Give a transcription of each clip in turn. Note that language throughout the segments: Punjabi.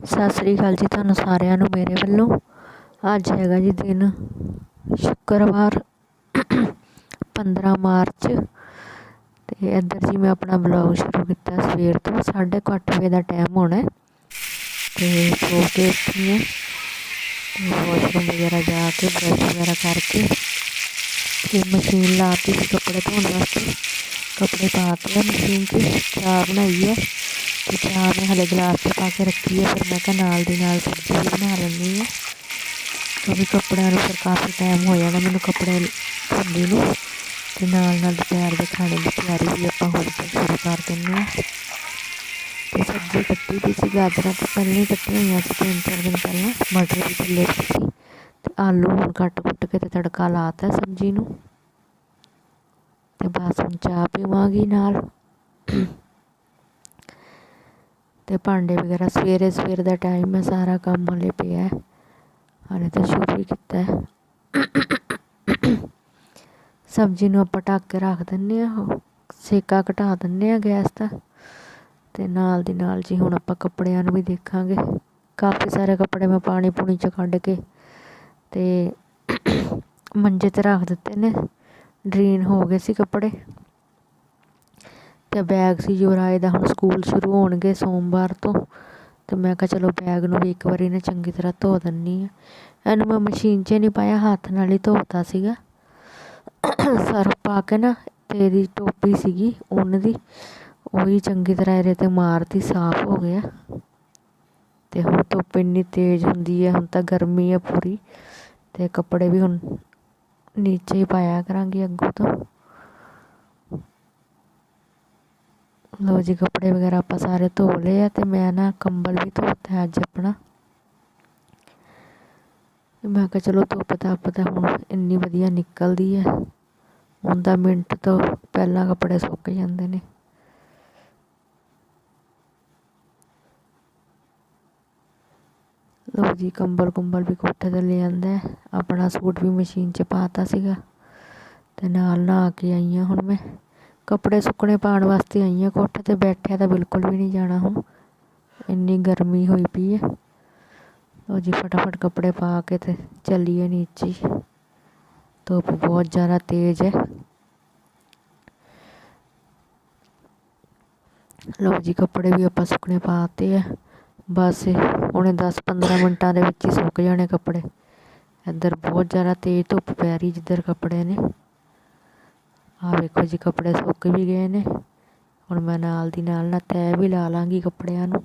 ਸਤਿ ਸ੍ਰੀ ਅਕਾਲ ਜੀ ਤੁਹਾਨੂੰ ਸਾਰਿਆਂ ਨੂੰ ਮੇਰੇ ਵੱਲੋਂ। ਅੱਜ ਹੈਗਾ ਜੀ ਦਿਨ ਸ਼ੁੱਕਰਵਾਰ 15 ਮਾਰਚ। ਤੇ ਇੱਧਰ ਜੀ ਮੈਂ ਆਪਣਾ ਬਲੌਗ ਸ਼ੁਰੂ ਕੀਤਾ ਸਵੇਰ ਤੋਂ 8:30 ਵਜੇ ਦਾ ਟਾਈਮ ਹੋਣਾ ਤੇ ਸੋ ਕੇ ਉੱਠੀ ਹਾਂ। ਵਾਸ਼ਰੂਮ ਵਗੈਰਾ ਜਾ ਕੇ ਬਰਸ਼ ਵਗੈਰਾ ਕਰਕੇ ਤੇ ਮਸ਼ੀਨ ਲਾਤੀ ਸੀ ਕੱਪੜੇ ਧੋਣ ਵਾਸਤੇ। ਕੱਪੜੇ ਪਾ ਕੇ ਮਸ਼ੀਨ 'ਚ, ਚਾਹ ਬਣਾਈ ਹੈ ਤੇ ਚਾਹ ਮੈਂ ਹਲੇ ਗਲਾਸ 'ਚ ਪਾ ਕੇ ਰੱਖੀ ਹੈ ਫਿਰ ਮੈਂ ਕਿਹਾ ਨਾਲ ਦੀ ਨਾਲ ਸਬਜ਼ੀ ਵੀ ਬਣਾ ਲੈਂਦੀ ਹਾਂ ਕਿਉਂਕਿ ਕੱਪੜਿਆਂ ਨੂੰ ਫਿਰ ਕਾਫੀ ਟਾਈਮ ਹੋ ਜਾਣਾ ਮੈਨੂੰ ਕੱਪੜੇ ਧੋਂਦੀ ਨੂੰ, ਤੇ ਨਾਲ ਨਾਲ ਦੁਪਹਿਰ ਦੇ ਖਾਣੇ ਦੀ ਤਿਆਰੀ ਵੀ ਆਪਾਂ ਹੋਰ ਸ਼ੁਰੂ ਕਰ ਦਿੰਦੇ ਹਾਂ ਤੇ ਸਬਜ਼ੀ ਕੱਟੀ ਦੀ ਸੀ, ਗਾਜਰਾਂ ਤਾਂ ਪਹਿਲਾਂ ਹੀ ਕੱਟੀਆਂ ਹੋਈਆਂ ਸੀ, ਤਿੰਨ ਚਾਰ ਦਿਨ ਪਹਿਲਾਂ, ਮਟਰ ਵੀ ਥੱਲੇ ਸੀ। ਤੇ ਆਲੂ ਹੁਣ ਕੱਟ ਕੁੱਟ ਕੇ ਤੇ ਤੜਕਾ ਲਾਤਾ ਸਬਜ਼ੀ ਨੂੰ। ਤੇ ਬਸ ਹੁਣ ਚਾਹ ਪੀਵਾਂਗੀ ਨਾਲ। ਅਤੇ ਭਾਂਡੇ ਵਗੈਰਾ ਸਵੇਰੇ ਸਵੇਰ ਦਾ ਟਾਈਮ ਹੈ, ਸਾਰਾ ਕੰਮ ਹਲੇ ਪਿਆ ਹਾਲੇ ਤਾਂ ਸ਼ੁਰੂ ਹੀ ਕੀਤਾ ਹੈ। ਸਬਜ਼ੀ ਨੂੰ ਆਪਾਂ ਢੱਕ ਕੇ ਰੱਖ ਦਿੰਨੇ ਆ ਸੇਕਾ ਘਟਾ ਦਿੰਨੇ ਆ ਗੈਸ ਦਾ। ਤੇ ਨਾਲ ਦੀ ਨਾਲ ਜੀ ਹੁਣ ਆਪਾਂ ਕੱਪੜਿਆਂ ਨੂੰ ਵੀ ਦੇਖਾਂਗੇ। ਕਾਫੀ ਸਾਰੇ ਕੱਪੜੇ ਮੈਂ ਪਾਣੀ ਪੂਣੀ ਚ ਕੱਢ ਕੇ ਤੇ ਮੰਜੇ ਤੇ ਰੱਖ ਦਿੱਤੇ ਨੇ। ਡਰੇਨ ਹੋ ਗਏ ਸੀ ਕੱਪੜੇ। ਤੇ ਬੈਗ ਸੀ ਯੁਵਰਾਜ ਦਾ ਹੁਣ ਸਕੂਲ ਸ਼ੁਰੂ ਹੋਣਗੇ ਸੋਮਵਾਰ ਤੋਂ। ਤੇ ਮੈਂ ਕਿਹਾ ਚਲੋ ਬੈਗ ਨੂੰ ਵੀ ਇੱਕ ਵਾਰੀ ਨਾ ਚੰਗੀ ਤਰ੍ਹਾਂ ਧੋ ਦਿੰਨੀ ਆ। ਇਹਨੂੰ ਮੈਂ ਮਸ਼ੀਨ 'ਚ ਨਹੀਂ ਪਾਇਆ, ਹੱਥ ਨਾਲ ਹੀ ਧੋਤਾ ਸੀਗਾ। ਸਰਫ ਪਾ ਕੇ ਨਾ ਤੇ ਇਹਦੀ ਟੋਪੀ ਸੀਗੀ ਉੱਨ ਦੀ। ਉਹੀ ਚੰਗੀ ਤਰ੍ਹਾਂ ਇਹਦੇ ਤੇ ਮਾਰਤੀ, ਸਾਫ਼ ਹੋ ਗਿਆ। ਤੇ ਹੁਣ ਧੁੱਪ ਇੰਨੀ ਤੇਜ਼ ਹੁੰਦੀ ਹੈ ਹੁਣ ਤਾਂ ਗਰਮੀ ਹੈ ਪੂਰੀ। ਤੇ ਕੱਪੜੇ ਵੀ ਹੁਣ ਨੀਚੇ ਹੀ ਪਾਇਆ ਕਰਾਂਗੀ ਅੱਗੋਂ ਤੋਂ। ਲਓ ਜੀ, ਕੱਪੜੇ ਵਗੈਰਾ ਆਪਾਂ ਸਾਰੇ ਧੋ ਲਏ ਆ ਤੇ ਮੈਂ ਨਾ ਕੰਬਲ ਵੀ ਧੋਤਾ ਅੱਜ ਆਪਣਾ। ਮੈਂ ਕਿਹਾ ਚਲੋ ਧੁੱਪ ਧੱਪ ਤਾਂ ਹੁਣ ਇੰਨੀ ਵਧੀਆ ਨਿਕਲਦੀ ਹੈ। ਹੁਣ ਤਾਂ ਮਿੰਟ ਤੋਂ ਪਹਿਲਾਂ ਕੱਪੜੇ ਸੁੱਕ ਜਾਂਦੇ ਨੇ। ਲੋ ਜੀ, ਕੰਬਲ ਕੁੰਬਲ ਵੀ ਕੋਠੇ ਤੇ ਲੈ ਆਂਦਾ ਆਪਣਾ ਸੂਟ ਵੀ ਮਸ਼ੀਨ 'ਚ ਪਾਤਾ ਸੀਗਾ। ਤੇ ਨਾਲ ਨਹਾ ਕੇ ਆਈ ਹਾਂ ਹੁਣ ਮੈਂ। ਕੱਪੜੇ ਸੁੱਕਣੇ ਪਾਉਣ ਵਾਸਤੇ ਆਈ ਹਾਂ ਕੋਠੇ ਤੇ ਬੈਠਿਆ ਤਾਂ ਬਿਲਕੁਲ ਵੀ ਨਹੀਂ ਜਾਣਾ ਹੁਣ। ਇੰਨੀ ਗਰਮੀ ਹੋਈ ਪਈ ਹੈ ਲੋ ਜੀ ਫਟਾਫਟ ਕੱਪੜੇ ਪਾ ਕੇ ਤੇ ਚੱਲੀਏ ਨੀਚੇ। ਧੁੱਪ ਬਹੁਤ ਜ਼ਿਆਦਾ ਤੇਜ਼ ਹੈ। ਲੋ ਜੀ ਕੱਪੜੇ ਵੀ ਆਪਾਂ ਸੁੱਕਣੇ ਪਾਤੇ ਆ। ਬਸ ਹੁਣੇ 10-15 ਮਿੰਟਾਂ ਦੇ ਵਿੱਚ ਹੀ ਸੁੱਕ ਜਾਣੇ ਕੱਪੜੇ। ਇੱਧਰ ਬਹੁਤ ਜ਼ਿਆਦਾ ਤੇਜ਼ ਧੁੱਪ ਪੈ ਰਹੀ ਜਿੱਧਰ ਕੱਪੜੇ ਨੇ। ਆ ਵੇਖੋ ਜੀ, ਕੱਪੜੇ ਸੁੱਕ ਵੀ ਗਏ ਨੇ। ਹੁਣ ਮੈਂ ਨਾਲ ਦੀ ਨਾਲ ਨਾ ਤੈਅ ਵੀ ਲਾ ਲਾਂਗੀ ਕੱਪੜਿਆਂ ਨੂੰ।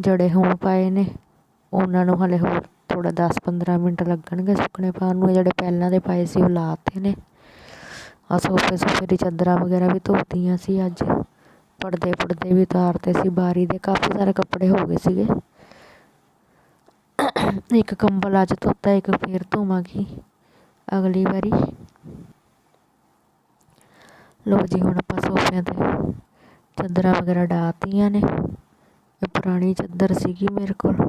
ਜੜੇ ਹੁਣ ਪਾਏ ਨੇ। ਉਹਨਾਂ ਨੂੰ ਹਲੇ ਹੋਰ ਥੋੜਾ 10-15 ਮਿੰਟ ਲੱਗਣਗੇ ਸੁੱਕਣੇ ਪਾਉਣ ਨੂੰ। ਜਿਹੜੇ ਪਹਿਲਾਂ ਦੇ ਪਾਏ ਸੀ, ਉਹ ਲਾਤੇ ਨੇ। ਆ ਸੋਫੇ ਸੋਫੇ ਦੀ ਚਾਦਰਾਂ ਵਗੈਰਾ ਵੀ ਧੋਤੀਆਂ ਸੀ ਅੱਜ। ਪਰਦੇ ਪਰਦੇ ਵੀ ਉਤਾਰਤੇ ਸੀ, ਬਾਰੀ ਦੇ ਕਾਫੀ ਸਾਰੇ ਕੱਪੜੇ ਹੋ ਗਏ ਸੀਗੇ। ਇੱਕ ਕੰਬਲ ਅੱਜ ਧੋਤਾ, ਇੱਕ ਫੇਰ ਧੋਵਾਂਗੀ। ਅਗਲੀ ਵਾਰੀ। ਲੋ ਜੀ, ਹੁਣ ਆਪਾਂ ਸੋਫਿਆਂ ਤੇ ਚਾਦਰਾਂ ਵਗੈਰਾ ਡਾਤੀਆਂ ਨੇ। ਇਹ ਪੁਰਾਣੀ ਚਾਦਰ ਸੀਗੀ ਮੇਰੇ ਕੋਲ,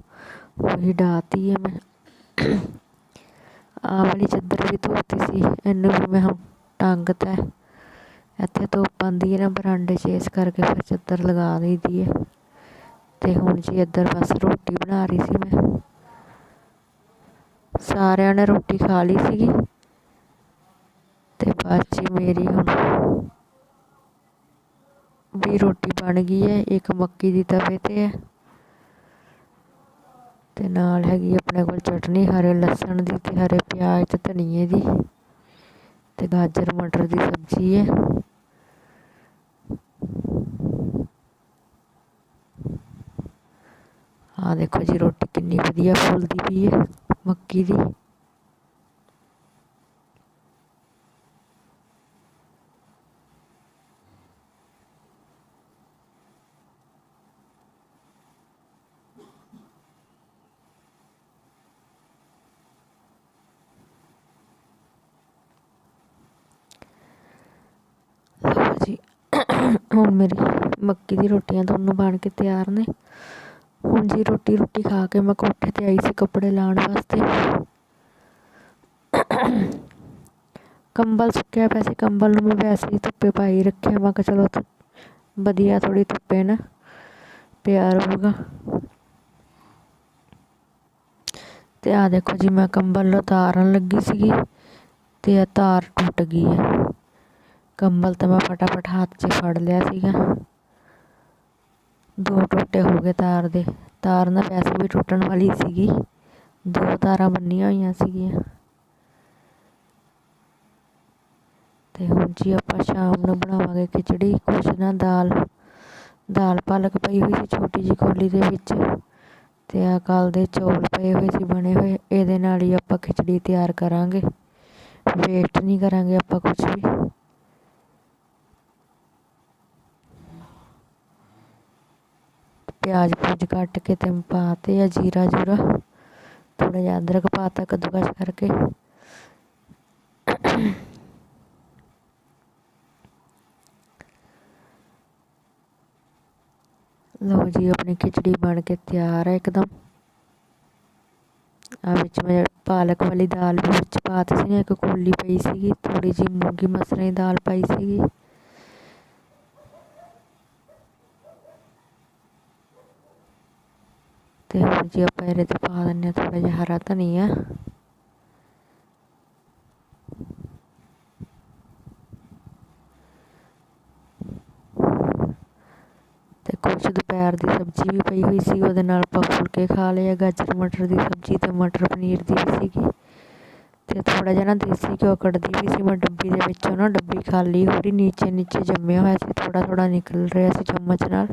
ਉਹੀ ਡਾਤੀ ਹੈ ਮੈਂ। ਆਹ ਵਾਲੀ ਚਾਦਰ ਵੀ ਧੋਤੀ ਸੀ, ਇਹਨੂੰ ਵੀ ਮੈਂ ਹੁਣ ਟੰਗਤਾ ਇੱਥੇ ਧੁੱਪ ਆਉਂਦੀ ਹੈ ਨਾ, ਬਰਾਂਡੇ 'ਚ ਇਸ ਕਰਕੇ ਫਿਰ ਚਾਦਰ ਲਗਾ ਦਈਦੀ ਹੈ। ਤੇ ਹੁਣ ਜੀ ਇੱਧਰ ਬਸ ਰੋਟੀ ਬਣਾ ਰਹੀ ਸੀ ਮੈਂ। ਸਾਰਿਆਂ ਨੇ ਰੋਟੀ ਖਾ ਲਈ ਸੀਗੀ ਤੇ ਬਾਅਦ ਜੀ ਮੇਰੀ ਹੁਣ ਵੀ ਰੋਟੀ ਬਣ ਗਈ ਹੈ, ਇੱਕ ਮੱਕੀ ਦੀ ਤਵੇ ਤੇ ਹੈ ਤੇ ਨਾਲ ਹੈਗੀ ਆਪਣੇ ਕੋਲ ਚਟਨੀ, ਹਰੇ ਲਸਣ ਦੀ ਤੇ ਹਰੇ ਪਿਆਜ਼ ਤੇ ਧਨੀਏ ਦੀ ਤੇ ਗਾਜਰ, ਮਟਰ ਦੀ ਸਬਜ਼ੀ ਹੈ। ਆ ਦੇਖੋ ਜੀ ਰੋਟੀ ਕਿੰਨੀ ਵਧੀਆ ਫੁੱਲਦੀ ਪਈ ਹੈ। ਮੱਕੀ ਦੀ। ਜੀ ਹੁਣ ਮੇਰੀ ਮੱਕੀ ਦੀ ਰੋਟੀਆਂ ਦੋਨੋਂ ਬਣ ਕੇ ਤਿਆਰ ਨੇ। ਹੁਣ ਜੀ ਰੋਟੀ ਰੋਟੀ ਖਾ ਕੇ ਮੈਂ ਕੋਠੇ ਤੇ ਆਈ ਸੀ ਕੱਪੜੇ ਲਾਉਣ ਵਾਸਤੇ। ਕੰਬਲ ਸੁੱਕਿਆ ਪਿਆ ਸੀ, ਕੰਬਲ ਨੂੰ ਮੈਂ ਵੈਸੇ ਹੀ ਧੁੱਪੇ ਪਾਈ ਰੱਖਿਆ। ਮੈਂ ਕਿਹਾ ਚਲੋ ਵਧੀਆ ਥੋੜੀ ਧੁੱਪੇ ਨਾ ਪਿਆ ਰਹੂਗਾ ਤੇ ਆ ਦੇਖੋ ਜੀ, ਮੈਂ ਕੰਬਲ ਉਤਾਰਨ ਲੱਗੀ ਸੀਗੀ ਤੇ ਇਹ ਤਾਰ ਟੁੱਟ ਗਈ ਹੈ। ਕੰਬਲ ਤਾਂ ਮੈਂ ਫਟਾਫਟ ਹੱਥ 'ਚ ਫੜ ਲਿਆ ਸੀਗਾ। ਦੋ ਟੋਟੇ ਹੋ ਗਏ ਤਾਰ ਦੇ। ਤਾਰ ਨਾ ਵੈਸੇ ਵੀ ਟੁੱਟਣ ਵਾਲੀ ਸੀਗੀ। ਦੋ ਤਾਰਾਂ ਬੰਨੀਆਂ ਹੋਈਆਂ ਸੀਗੀਆਂ। ਤੇ ਹੁਣ ਜੀ ਆਪਾਂ ਸ਼ਾਮ ਨੂੰ ਬਣਾਵਾਂਗੇ ਖਿਚੜੀ, ਕੁਛ ਨਾ ਦਾਲ। ਦਾਲ ਪਾਲਕ ਪਈ ਹੋਈ ਸੀ ਛੋਟੀ ਜਿਹੀ ਕੋਲੀ ਦੇ ਵਿੱਚ ਤੇ ਆ ਕੱਲ ਦੇ ਚੌਲ ਪਏ ਹੋਏ ਸੀ ਬਣੇ ਹੋਏ। ਇਹਦੇ ਨਾਲ ਹੀ ਆਪਾਂ ਖਿਚੜੀ ਤਿਆਰ ਕਰਾਂਗੇ। ਵੇਸਟ ਨਹੀਂ ਕਰਾਂਗੇ ਆਪਾਂ ਕੁਝ ਵੀ। ਪਿਆਜ਼ ਪੂਜ ਕੱਟ ਕੇ ਤੇ ਪਾ ਤੇ ਆ ਜੀਰਾ ਜੂਰਾ। ਥੋੜਾ ਜਿਹਾ ਅਦਰਕ ਪਾਤਾ ਕੱਦੂਕਸ ਕਰਕੇ। ਲਓ ਜੀ, ਆਪਣੀ ਖਿਚੜੀ ਬਣ ਕੇ ਤਿਆਰ ਹੈ ਇੱਕਦਮ। ਆ ਵਿੱਚ ਮੈਂ ਪਾਲਕ ਵਾਲੀ ਦਾਲ ਵੀ ਵਿੱਚ ਪਾਤੀ ਸੀ ਨਾ ਇੱਕ ਕੋਲੀ ਪਈ ਸੀਗੀ ਥੋੜੀ ਜਿਹੀ ਮੂੰਗੀ ਮਸਰਾਂ ਦੀ ਦਾਲ ਪਾਈ ਸੀਗੀ। ਤੇ ਹੁਣ ਜੀ ਆਪਾਂ ਇਹਦੇ ਤੇ ਪਾ ਦਿੰਨੇ ਆ ਥੋੜਾ ਜਿਹਾ ਹਰਾ ਧਨੀਆ। ਤੇ ਕੁਛ ਦੁਪਹਿਰ ਦੀ ਸਬਜ਼ੀ ਵੀ ਪਈ ਹੋਈ ਸੀ, ਉਹਦੇ ਨਾਲ ਆਪਾਂ ਫੁਲਕੇ ਖਾ ਲਏ ਗਾਜਰ, ਮਟਰ ਦੀ ਸਬਜ਼ੀ ਤੇ ਮਟਰ ਪਨੀਰ ਦੀ ਵੀ ਸੀਗੀ। ਤੇ ਥੋੜਾ ਜਿਹਾ ਨਾ ਦੇਸੀ ਘਿਓ ਕੱਢਦੀ ਵੀ ਸੀ, ਮੈਂ ਡੱਬੀ ਦੇ ਵਿੱਚੋਂ ਨਾ ਡੱਬੀ ਖਾਲੀ ਹੋ ਰਹੀ ਨੀਚੇ ਨੀਚੇ ਜੰਮਿਆ ਹੋਇਆ ਸੀ ਥੋੜਾ ਥੋੜਾ ਨਿਕਲ ਰਿਹਾ ਸੀ ਚਮਚ ਨਾਲ।